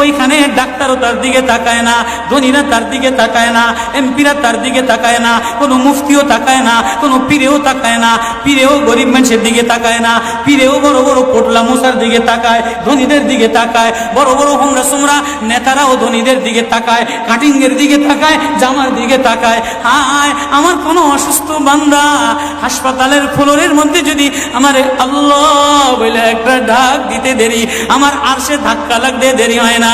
ওইখানে ডাক্তারও তার দিকে তাকায় না, ধনীরা তার দিকে তাকায় না, এমপিরা তার দিকে তাকায় না, কোনো মুফতিও তাকায় না, কোনো পীরেও তাকায় না, পীরেও গরিব মানুষের দিকে তাকায় না, পীরেও বড় বড় পোটলা মশার দিকে তাকায়, ধনীদের দিকে তাকায়, বড় বড় হোমরা সোমরা নেতারাও ধনীদের দিকে তাকায়, কাটিংয়ের দিকে তাকায়, জামার দিকে তাকায়। হায়, আমার কোনো অসুস্থ বান্দা হাসপাতালের ফ্লোরের মধ্যে যদি আমার আল্লাহ বলে একটা ডাক দিতে দেরি, আমার আর সে ধাক্কা লাগতে দেরি হয় না